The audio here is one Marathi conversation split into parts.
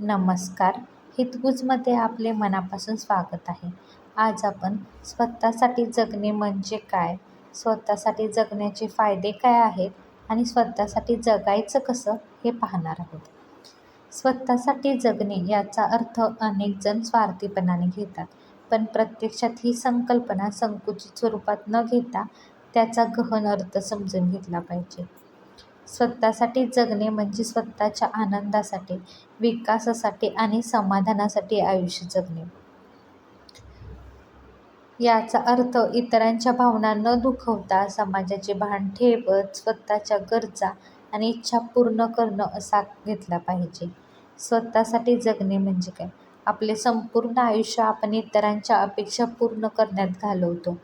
नमस्कार. हितगुजमध्ये आपले मनापासून स्वागत आहे. आज आपण स्वतःसाठी जगणे म्हणजे काय? स्वतःसाठी जगण्याचे फायदे काय आहेत? आणि स्वतःसाठी जगायचं कसं हे पाहणार आहोत. स्वतःसाठी जगणे याचा अर्थ अनेकजण स्वार्थीपणाने घेतात. पण प्रत्यक्षात ही संकल्पना संकुचित स्वरूपात न घेता त्याचा गहन अर्थ समजून घेतला पाहिजे. स्वतःसाठी जगणे म्हणजे स्वतःच्या आनंदासाठी विकासासाठी आणि समाधानासाठी आयुष्य जगणे. याचा अर्थ इतरांच्या भावना न दुखवता समाजाचे भान ठेवत स्वतःच्या गरजा आणि इच्छा पूर्ण करणं असा घेतला पाहिजे. स्वतःसाठी जगणे म्हणजे काय? आपले संपूर्ण आयुष्य आपण इतरांच्या अपेक्षा पूर्ण करण्यात घालवतो.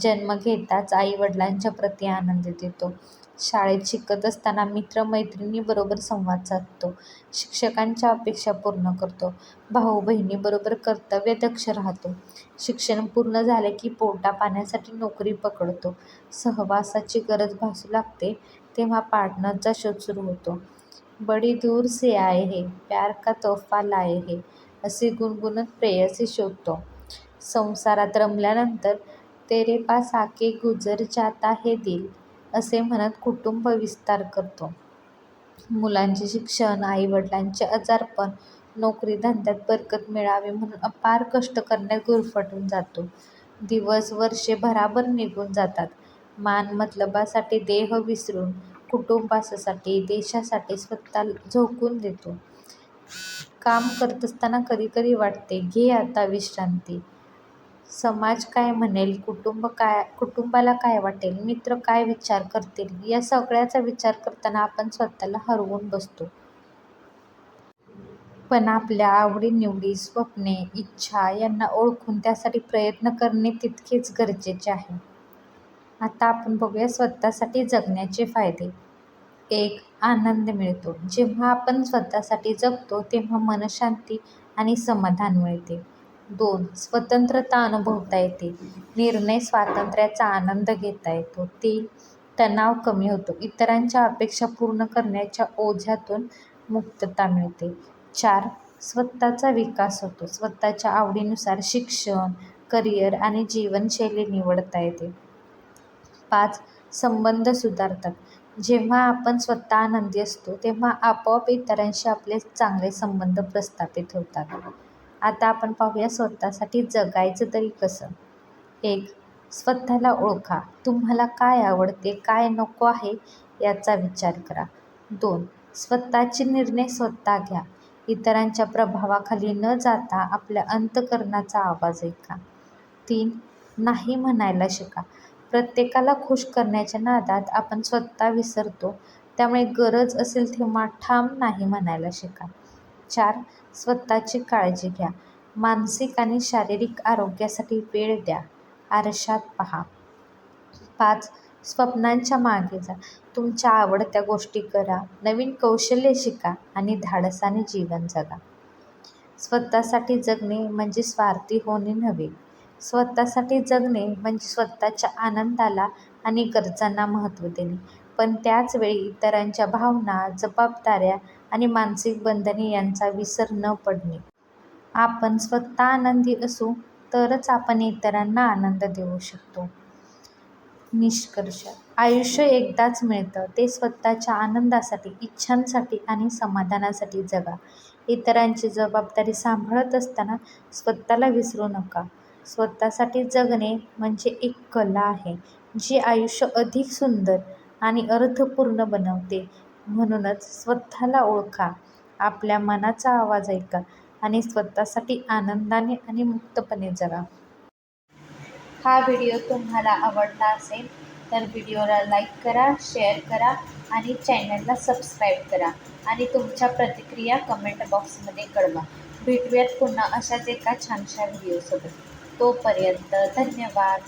जन्म घेताच आईवडिलांच्या प्रती आनंद देतो. शाळेत शिकत असताना मित्रमैत्रिणीबरोबर संवाद साधतो. शिक्षकांच्या अपेक्षा पूर्ण करतो. भाऊ बहिणीबरोबर कर्तव्यदक्ष राहतो. शिक्षण पूर्ण झाले की पोटा पाण्यासाठी नोकरी पकडतो. सहवासाची गरज भासू लागते तेव्हा पार्टनरचा शोध सुरू होतो. बडी दूर से आए हे प्यार का तोहफा लाए हे असे गुणगुणत प्रेयसी शोधतो. संसारात रमल्यानंतर तेरे पास आके गुजर जाता हे दिल. असे म्हणत कुटुंब विस्तार करतो. मुलांचे शिक्षण आईवडिलांचे आजारपण नोकरीधंद्यात बरकत मिळावी म्हणून अपार कष्ट करण्यात गुरफटून जातो. दिवस वर्षे भराभर निघून जातात. मान मतलबासाठी देह विसरून कुटुंबासाठी देशासाठी स्वतः झोकून देतो. काम करत असताना कधी कधी वाटते घे आता विश्रांती. समाज काय म्हणेल? कुटुंब काय कुटुंबाला काय वाटेल? मित्र काय विचार करतील? या सगळ्याचा विचार करताना आपण स्वतःला हरवून बसतो. पण आपल्या आवडीनिवडी स्वप्ने इच्छा यांना ओळखून त्यासाठी प्रयत्न करणे तितकेच गरजेचे आहे. आता आपण बघूया स्वतःसाठी जगण्याचे फायदे. एक आनंद मिळतो. जेव्हा आपण स्वतःसाठी जगतो तेव्हा मनशांती आणि समाधान मिळते. दोन स्वतंत्रता अनुभवता येते. निर्णय स्वातंत्र्याचा आनंद घेता येतो. तीन तणाव कमी होतो. इतरांच्या अपेक्षा पूर्ण करण्याच्या ओझ्यातून मुक्तता मिळते. चार स्वतःचा विकास होतो. स्वतःच्या आवडीनुसार शिक्षण करिअर आणि जीवनशैली निवडता येते. पाच संबंध सुधारतात. जेव्हा आपण स्वतः आनंदी असतो तेव्हा आपोआप इतरांशी आपले चांगले संबंध प्रस्थापित होतात. आता आपण पाहूया स्वतःसाठी जगायचं तरी कसं. एक स्वतःला ओळखा. तुम्हाला काय आवडते काय नको आहे याचा विचार करा. दोन स्वतःचे निर्णय स्वतः घ्या. इतरांच्या प्रभावाखाली न जाता आपल्या अंतःकरणाचा आवाज ऐका. तीन नाही म्हणायला शिका. प्रत्येकाला खुश करण्याच्या नादात आपण स्वतः विसरतो. त्यामुळे गरज असेल तेव्हा ठाम नाही म्हणायला शिका. चार स्वतःची काळजी घ्या. मानसिक आणि शारीरिक आरोग्यासाठी वेळ द्या. आरशात पहा. पाच स्वप्नांच्या मागे जा. तुमच्या आवडत्या गोष्टी करा. नवीन कौशल्य शिका आणि धाडसाने जीवन जगा. स्वतःसाठी जगणे म्हणजे स्वार्थी होणे नव्हे. स्वतःसाठी जगणे म्हणजे स्वतःच्या आनंदाला आणि गरजांना महत्त्व देणे. पण त्याच वेळी इतरांच्या भावना जबाबदाऱ्या आणि मानसिक बंधने यांचा विसर न पडणे. आपण स्वतः आनंदी असू तरच आपण इतरांना आनंद देऊ शकतो. निष्कर्ष. आयुष्य एकदाच मिळतं. ते स्वतःच्या आनंदासाठी इच्छांसाठी आणि समाधानासाठी जगा. इतरांची जबाबदारी सांभाळत असताना स्वतःला विसरू नका. स्वतःसाठी जगणे म्हणजे एक कला आहे जी आयुष्य अधिक सुंदर आणि अर्थपूर्ण बनवते. म्हणूनच स्वतःला ओळखा. आपल्या मनाचा आवाज ऐका आणि स्वतःसाठी आनंदाने आणि मुक्तपणे जगा. हा व्हिडिओ तुम्हाला आवडला असेल तर व्हिडिओला लाईक करा शेअर करा आणि चॅनलला सबस्क्राईब करा आणि तुमच्या प्रतिक्रिया कमेंट बॉक्समध्ये कळवा. भेटूयात पुन्हा अशाच एका छानशा व्हिडिओसोबत. तोपर्यंत धन्यवाद.